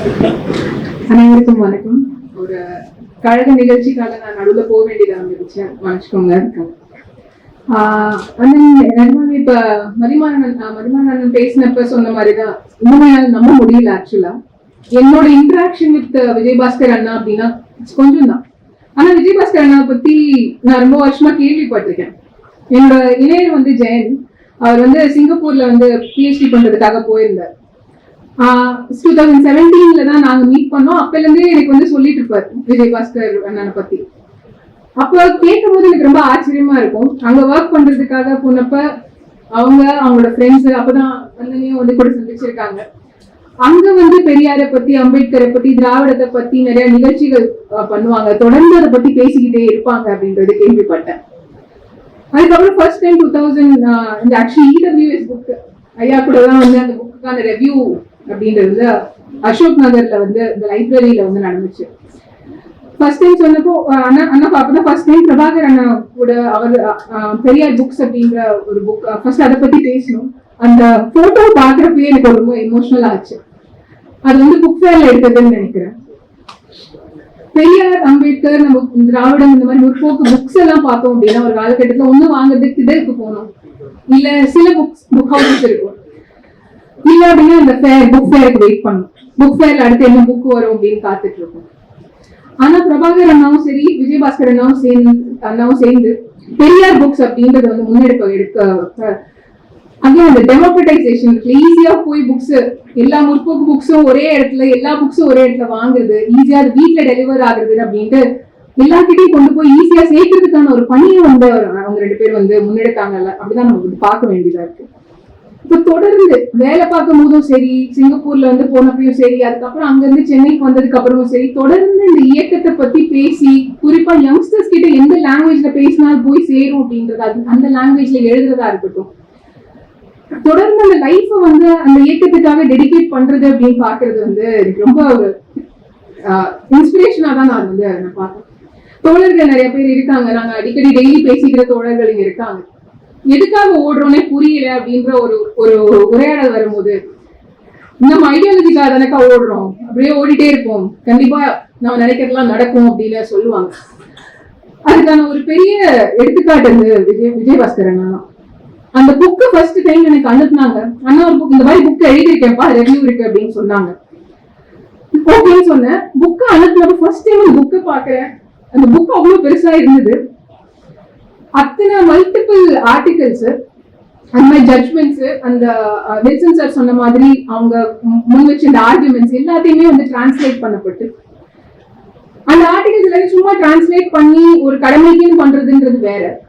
அனைவருக்கும் வணக்கம். ஒரு கழக நிகழ்ச்சிக்காக நான் நடுவுல போக வேண்டியதா வந்துருச்சு மன்னிச்சுக்கோங்க. ஆஹ் அண்ணன் இப்ப மதிமாறன் மதிமாறன் பேசினப்ப சொன்ன மாதிரிதான் இன்னுமே நம்ப முடியல ஆக்சுவலா என்னோட இன்டராக்ஷன் வித் விஜயபாஸ்கர் அண்ணா அப்படின்னா கொஞ்சம் தான் ஆனா விஜயபாஸ்கர் அண்ணா பத்தி நான் ரொம்ப வருஷமா கேள்விப்பட்டிருக்கேன். என்னோட இணையர் வந்து ஜெயன். அவர் வந்து சிங்கப்பூர்ல வந்து பிஹெச்டி பண்றதுக்காக போயிருந்தார். டூ தௌசண்ட் செவன்டீன்ல தான் நாங்க மீட் பண்ணோம். அப்பல இருந்து எனக்கு வந்து சொல்லிட்டு இருப்பாரு விஜயபாஸ்கர் அண்ணனை பத்தி. அப்போ கேட்கும் போது எனக்கு ரொம்ப ஆச்சரியமா இருக்கும். அங்க ஒர்க் பண்றதுக்காக போனப்ப அவங்க அவங்களோட ஃப்ரெண்ட்ஸ் அப்பதான் அண்ணனையும் வந்து கூட சந்திச்சிருக்காங்க. அங்க வந்து பெரியாரை பத்தி அம்பேத்கரை பத்தி திராவிடத்தை பத்தி நிறைய நிகழ்ச்சிகள் பண்ணுவாங்க. தொடர்ந்து அதை பத்தி பேசிக்கிட்டே இருப்பாங்க அப்படின்றது கேள்விப்பட்டேன். அதுக்கப்புறம் ஃபர்ஸ்ட் டைம் டூ தௌசண்ட் இந்த ஆக்சுவலி இடபிள்யூஎஸ் புக் ஐயா கூட தான் வந்து அந்த புக்குக்கான ரெவ்யூ அப்படின்றது அசோக் நகர்ல வந்து இந்த லைப்ரரியில வந்து நடந்துச்சு. ஃபர்ஸ்ட் டைம் சொன்னப்போ அண்ணா அண்ணா அப்பதான் ஃபர்ஸ்ட் டைம் பிரபாகர் அண்ணா கூட அவர் பெரியார் புக்ஸ் அப்படின்ற ஒரு புக் ஃபர்ஸ்ட் அதை பத்தி பேசணும். அந்த போட்டோ பாக்குறப்பயே எனக்கு ரொம்ப எமோஷனல் ஆச்சு. அது வந்து புக் ஃபேர்ல எடுத்ததுன்னு நினைக்கிறேன். பெரியார் அம்பேத்கர் நம்ம திராவிடம் இந்த மாதிரி முற்போக்கு புக்ஸ் எல்லாம் பார்த்தோம் அப்படின்னா ஒரு காலகட்டத்துல ஒண்ணு வாங்குறதுக்கு இதற்கு போனோம். இல்ல சில புக்ஸ் புக் ஹவுசஸ் இருக்கும். இல்ல அப்படின்னா இந்த ஃபேர் புக் ஃபேருக்கு வெயிட் பண்ணும் புக் ஃபேர்ல அடுத்து என்ன புக் வரும் அப்படின்னு காத்துட்டு இருக்கோம் ஆனா பிரபாகர் அண்ணாவும் சரி விஜயபாஸ்கர் அண்ணாவும் சேர்ந்து அண்ணாவும் சேர்ந்து பெரியார் புக்ஸ் அப்படின்றத வந்து முன்னெடுக்க எடுக்க அங்கே அந்த டெமோக்ரட்டைசேஷன் ஈஸியா போய் புக்ஸ் எல்லா முற்போக்கு புக்ஸும் ஒரே இடத்துல எல்லா புக்ஸும் ஒரே இடத்துல வாங்குறது ஈஸியா அது வீட்ல டெலிவர் ஆகுறது அப்படின்ட்டு எல்லாத்திட்டையும் கொண்டு போய் ஈஸியா சேர்க்கறதுக்கான ஒரு பணியை வந்து அவங்க ரெண்டு பேர் வந்து முன்னெடுத்தாங்கல்ல அப்படிதான் நம்ம வந்து பார்க்க வேண்டியதா இருக்கு. இப்ப தொடர்ந்து வேலை பார்க்கும் போதும் சரி சிங்கப்பூர்ல வந்து போனப்பையும் சரி அதுக்கப்புறம் அங்க இருந்து சென்னைக்கு வந்ததுக்கு அப்புறமும் சரி தொடர்ந்து இந்த இயக்கத்தை பத்தி பேசி குறிப்பா யங்ஸ்டர்ஸ் கிட்ட எந்த லாங்குவேஜ்ல பேசினாலும் போய் சேரும் அப்படின்றது அது அந்த லாங்குவேஜ்ல எழுதுறதா இருக்கட்டும். தொடர்ந்து அந்த லைஃப் வந்து அந்த இயக்கத்துக்காக டெடிகேட் பண்றது அப்படின்னு பாக்குறது வந்து ரொம்ப ஒரு இன்ஸ்பிரேஷனா தான் நான் வந்து நான் பார்த்தேன் தோழர்கள் நிறைய பேர் இருக்காங்க நாங்க அடிக்கடி டெய்லி பேசிக்கிற தோழர்கள் இங்க இருக்காங்க. எதுக்காக ஓடுறோன்னே புரியல அப்படின்ற ஒரு ஒரு உரையாடல் வரும்போது நம்ம ஐடியாலஜிக்காக தானக்கா ஓடுறோம். அப்படியே ஓடிட்டே இருப்போம். கண்டிப்பா நம்ம நினைக்கிறதுலாம் நடக்கும் அப்படின்னு சொல்லுவாங்க. அதுக்கான ஒரு பெரிய எடுத்துக்காட்டு வந்து விஜய் விஜயபாஸ்கர் அண்ணா அந்த புக்கு ஃபர்ஸ்ட் டைம் எனக்கு அனுப்புனாங்க. அண்ணா ஒரு புக் இந்த மாதிரி புக் எழுதியிருக்கேன்ப்பா ரெவ்யூ இருக்கு அப்படின்னு சொன்னாங்க. ஓகேன்னு சொன்னேன். புக்கை அனுப்புனப்ப ஃபர்ஸ்ட் டைம் அந்த புக்கை பார்க்கறேன். அந்த புக் அவ்வளவு பெருசா இருந்தது. அத்தனை மல்டிபிள் ஆர்டிகல்ஸ் அந்த மாதிரி ஜட்மெண்ட்ஸ் அந்த வில்சன் சார் சொன்ன மாதிரி அவங்க மு- முன் வச்ச இந்த ஆர்குமெண்ட்ஸ் எல்லாத்தையுமே வந்து டிரான்ஸ்லேட் பண்ணப்பட்டு அந்த ஆர்டிகல்ஸ் எல்லாத்தையும் சும்மா டிரான்ஸ்லேட் பண்ணி ஒரு கடமைக்குன்னு பண்றதுன்றது வேற.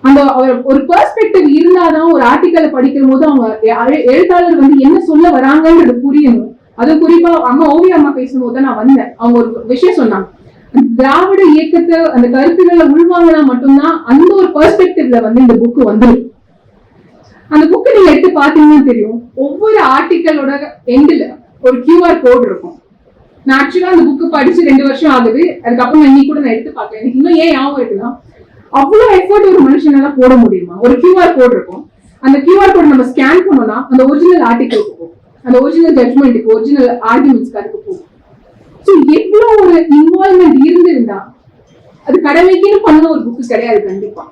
அந்த ஒரு பெர்ஸ்பெக்டிவ் இருந்தாதான் ஒரு ஆர்டிக்கலை படிக்கும் போது அவங்க எழுத்தாளர் வந்து என்ன சொல்ல வராங்கன்றது புரியணும். அது குறிப்பா அம்மா ஓவிய அம்மா பேசும்போது தான் நான் வந்தேன். அவங்க ஒரு விஷயம் சொன்னாங்க. திராவிட இயக்கத்தை அந்த கருத்துக்களை உள்வாங்கினா மட்டும்தான் அந்த ஒரு பெர்ஸ்பெக்டிவ்ல வந்து இந்த புக் வந்துடும் அந்த புக்கு நீங்க எடுத்து பாத்தீங்கன்னா தெரியும். ஒவ்வொரு ஆர்டிக்கலோட எண்டில் ஒரு கியூஆர் கோட் இருக்கும். நான் ஆக்சுவலா அந்த புக்கு படிச்சு ரெண்டு வருஷம் ஆகுது. அதுக்கப்புறம் இன்னைக்கு கூட நான் எடுத்து பார்த்தேன். எனக்கு இன்னும் ஏன் ஞாபகம் இருக்குன்னா அவ்வளவு எஃபோர்ட் ஒரு மனுஷனால போட முடியுமா? ஒரு கியூஆர் கோட் இருக்கும். அந்த கியூஆர் கோட் நம்ம ஸ்கேன் பண்ணோம்னா அந்த ஒரிஜினல் ஆர்டிக்கலுக்கு போகும். அந்த ஒரிஜினல் ஜட்மெண்ட்டுக்கு ஒரிஜினல் ஆர்குமெண்ட்ஸ்க்கு அதுக்கு போகும். ஸோ எவ்வளவு ஒரு இன்வால்மெண்ட் இருந்திருந்தா அது கடமைக்குன்னு பண்ண ஒரு புக்கு கிடையாது கண்டிப்பா.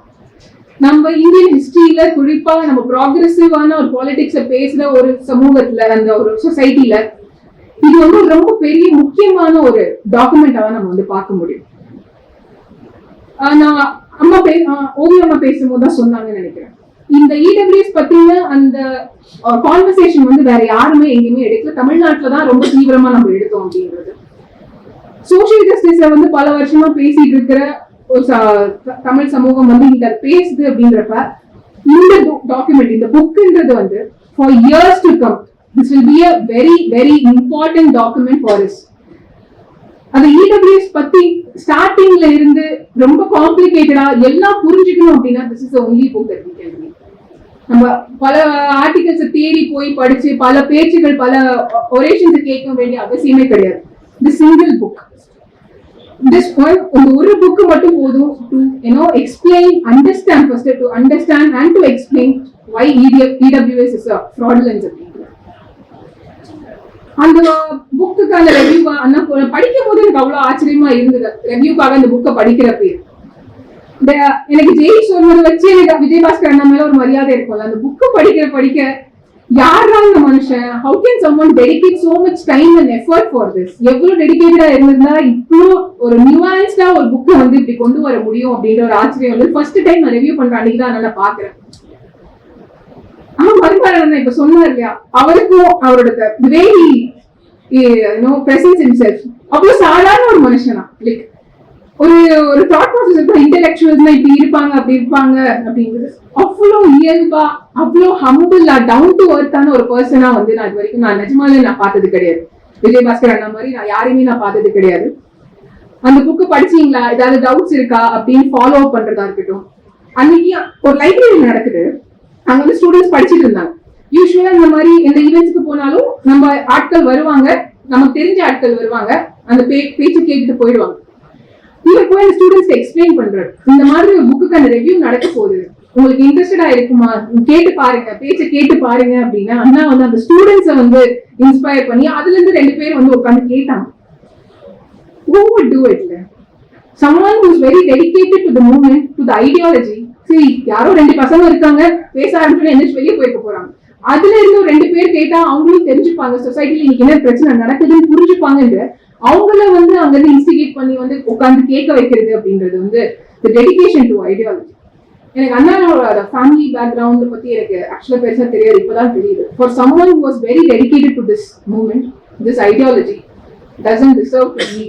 நம்ம இந்தியன் ஹிஸ்டரியில குறிப்பா நம்ம ப்ராக்ரெசிவான ஒரு பாலிடிக்ஸ பேசுற ஒரு சமூகத்துல அந்த ஒரு சொசைட்டில இது வந்து ரொம்ப பெரிய முக்கியமான ஒரு டாக்குமெண்டா நம்ம வந்து பார்க்க முடியும். ஆஹ் நான் அம்மா பே ஆஹ் ஓவிய அம்மா பேசும்போது தான் சொன்னாங்கன்னு நினைக்கிறேன். இந்த இடபிள்யூஎஸ் பத்தின அந்த கான்வர்சேஷன் வந்து வேற யாருமே எங்கேயுமே எடுக்கல. தமிழ்நாட்டுல தான் ரொம்ப தீவிரமா நம்ம எடுத்தோம் அப்படின்றது. சோசியல் ஜஸ்டிஸ வந்து பல வருஷமா பேசிட்டு இருக்கிற ஒரு த- தமிழ் சமூகம் வந்து இங்க பேசுது அப்படின்றப்ப இந்த டாக்குமெண்ட் இந்த புக்ன்றது வந்து for years to come this will be a very very important document for is அந்த இடபிள்யூஎஸ் பத்தி ஸ்டார்டிங்ல இருந்து ரொம்ப காம்ப்ளிகேட்டடா எல்லாம் புரிஞ்சுக்கணும் அப்படின்னா this is only book that நம்ம பல ஆர்டிகல்ஸ் தேடி போய் படிச்சு பல பேச்சுகள் பல ஒரேஷன்ஸ் கேட்க வேண்டிய அவசியமே கிடையாது. The single book this one இந்த ஒரு புக் மட்டும் போதும் to you know explain understand first to understand and to explain why EWS is fraudulence அப்படின்றது அந்த புக்குக்கு அந்த ரெவ்யூ அந்த படிக்கும் போது எனக்கு அவ்வளோ ஆச்சரியமா இருந்தது. ரெவ்யூக்காக அந்த புக்கை படிக்கிறப்ப எனக்கு ஜெய் சொல்வதை வச்சு எனக்கு விஜயபாஸ்கர் அண்ணா மேல ஒரு மரியாதை இருக்கும்ல. அந்த புக்கு படிக்கிற படிக்க யாரா இந்த மனுஷன்? How can someone dedicate so much time and effort for this எவ்வளவு டெடிகேட்டடா இருந்திருந்தா இவ்வளோ ஒரு நியூவான்ஸ்டா ஒரு புக்கை வந்து இப்படி கொண்டு வர முடியும் அப்படின்ற ஒரு ஆச்சரியம் வந்து ஃபர்ஸ்ட் டைம் நான் ரிவ்யூ பண்ற அன்னைக்கு தான் நல்லா பாக்குறேன். ஆனா மறுபாரன் இப்ப சொன்னார் இல்லையா? அவருக்கும் அவரோட வேலி நோ பிரசன்ஸ் இன்செல்ஃப் அவ்வளவு சாதாரண ஒரு மனுஷனா. லைக் ஒரு ஒரு தாட் ப்ராசஸ் இருக்கும் இன்டெலெக்சுவல்ஸ்னா இப்படி இருப்பாங்க அப்படி இருப்பாங்க அப்படிங்கிறது அவ்வளோ இயல்பா அவ்வளோ ஹம்பிளா டவுன் டு அர்த்தான ஒரு பர்சனா வந்து நான் இது வரைக்கும் நான் நிஜமாலே நான் பார்த்தது கிடையாது. விஜயபாஸ்கர் அண்ணா மாதிரி நான் யாரையுமே நான் பார்த்தது கிடையாது. அந்த புக்கு படிச்சீங்களா? ஏதாவது டவுட்ஸ் இருக்கா? அப்படின்னு ஃபாலோ அப் பண்றதா இருக்கட்டும். அன்னைக்கு ஒரு லைப்ரரி நடக்குது. அங்க வந்து ஸ்டூடெண்ட்ஸ் படிச்சிட்டு இருந்தாங்க. யூஸ்வலா இந்த மாதிரி எந்த ஈவெண்ட்ஸ்க்கு போனாலும் நம்ம ஆட்கள் வருவாங்க. நமக்கு தெரிஞ்ச ஆட்கள் வருவாங்க. அந்த பே பேச்சு கேட்டுட்டு போயிடுவாங்க. நீங்க போய் அந்த ஸ்டூடெண்ட்ஸ்க்கு எக்ஸ்பிளைன் பண்றாரு இந்த மாதிரி ஒரு புக்குக்கான ரிவ்யூ நடக்க போகுது. உங்களுக்கு இன்ட்ரெஸ்டடா இருக்குமா? கேட்டு பாருங்க. பேச்ச கேட்டு பாருங்க அப்படின்னா அண்ணா வந்து அந்த ஸ்டூடெண்ட்ஸை வந்து இன்ஸ்பயர் பண்ணி அதுல இருந்து ரெண்டு பேர் வந்து உட்காந்து கேட்டாங்க. ஹூ வுட் டூ இட்ல then? Someone very dedicated to the the to the ideology சரி யாரோ ரெண்டு பசங்க இருக்காங்க பேச ஆரம்பிச்சு எந்திரிச்சு வெளியே போயிருக்க போறாங்க. அதுல இருந்து ரெண்டு பேர் கேட்டா அவங்களும் தெரிஞ்சுப்பாங்க. சொசைட்டில இன்னைக்கு என்ன பிரச்சனை நடக்குதுன்னு புரிஞ்சுப்பாங்கன்ற அவங்கள வந்து அங்க இருந்து இன்ஸ்டிகேட் பண்ணி வந்து உட்காந்து கேட்க வைக்கிறது அப்படின்றது வந்து டெடிகேஷன் டு ஐடியாலஜி எனக்கு அண்ணாவோட ஃபேமிலி பேக்ரவுண்ட் பத்தி எனக்கு ஆக்சுவலா பெருசா தெரியாது இப்பதான் தெரியுது. For someone was very dedicated to this moment this ideology doesn't deserve to be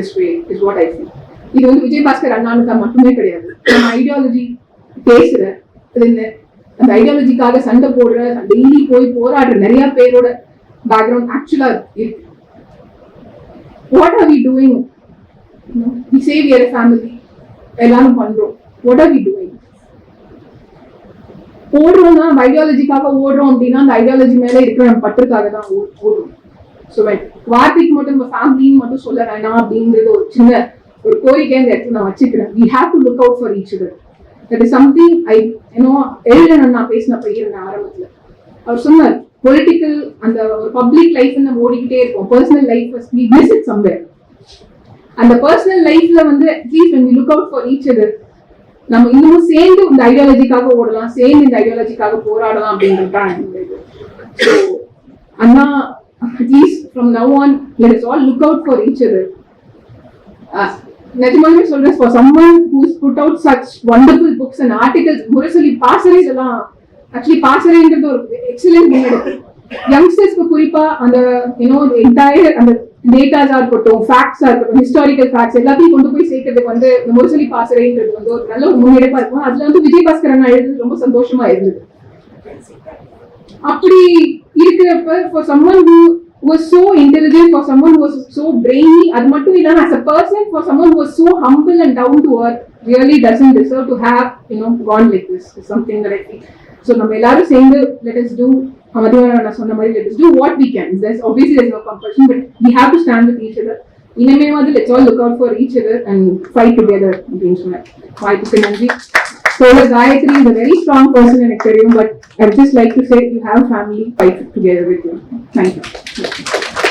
is what I what I feel. இது வந்து விஜயபாஸ்கர் அண்ணானுக்கு மட்டுமே கிடையாது. நம்ம ஐடியாலஜி பேசுற இது என்ன அந்த ஐடியாலஜிக்காக சண்டை போடுற டெய்லி போய் போராடுற நிறைய பேரோட பேக்ரவுண்ட் ஆக்சுவலா இருக்கு. What are we doing we save your family எல்லாரும் பண்றோம். வாட் ஆர் வி டூயிங் ஓடுறோம்னா ஐடியாலஜிக்காக ஓடுறோம் அப்படின்னா அந்த ஐடியாலஜி மேல இருக்கிற நம்ம பற்றுக்காக தான் ஓ- ஓடுறோம். ஸோ வார்த்தைக்கு மட்டும் நம்ம ஃபேமிலின்னு மட்டும் சொல்ல வேணாம் அப்படிங்கிறது ஒரு சின்ன ஒரு கோரிக்கை அந்த இடத்துல நான் வச்சுக்கிறேன். We have to look out for each other that is something I ஏன்னோ எழுதணும் நான் பேசின பையன் ஆரம்பத்தில். அவர் சொன்னார் பொலிட்டிக்கல் அந்த ஒரு பப்ளிக் லைஃப் நம்ம ஓடிக்கிட்டே இருக்கோம் personal life we miss it somewhere அந்த பர்சனல் லைஃப்ல வந்து at least when look out for each other நம்ம இன்னமும் சேர்ந்து இந்த ஐடியாலஜிக்காக ஓடலாம் சேர்ந்து இந்த ஐடியாலஜிக்காக போராடலாம் அப்படின்றது தான் அண்ணா at least from now on let is all look out for each other நிஜமாலுமே சொல்றேன் for someone who's put out such wonderful books and articles Murasoli பாசறை எல்லாம் ஆக்சுவலி பாசறைன்றது ஒரு எக்ஸலன்ட் முன்னெடுப்பு யங்ஸ்டர்ஸ்க்கு குறிப்பா அந்த யூனோ என்டையர் அந்த டேட்டாஸா இருக்கட்டும் ஃபேக்ட்ஸா இருக்கட்டும் ஹிஸ்டாரிக்கல் ஃபேக்ட்ஸ் எல்லாத்தையும் கொண்டு போய் சேர்க்கறதுக்கு வந்து இந்த முரசொலி பாசறைன்றது வந்து ஒரு நல்ல ஒரு முன்னெடுப்பா இருக்கும். அதுல வந்து விஜயபாஸ்கர் அண்ணா எழுதுறது ரொம்ப சந்தோஷமா இருந்தது. அப்படி இருக்கிறப்ப for someone who was so intelligent for someone who was so brainy அது மட்டும் இல்லாம as a person for someone who was so humble and down to earth really doesn't deserve to have you know gone like this is something that I think so நம்ம எல்லாரும் சேர்ந்து let us do மதிவான நான் சொன்ன மாதிரி let us do what we can there's obviously there's no compulsion but we have to stand with each other இனிமே வந்து let's all look out for each other and fight together அப்படின்னு சொன்னேன் வாய்ப்புக்கு நன்றி So Gayatri is a very strong person in Aquarium, but I'd just like to say you have family fight together with you. Thank you.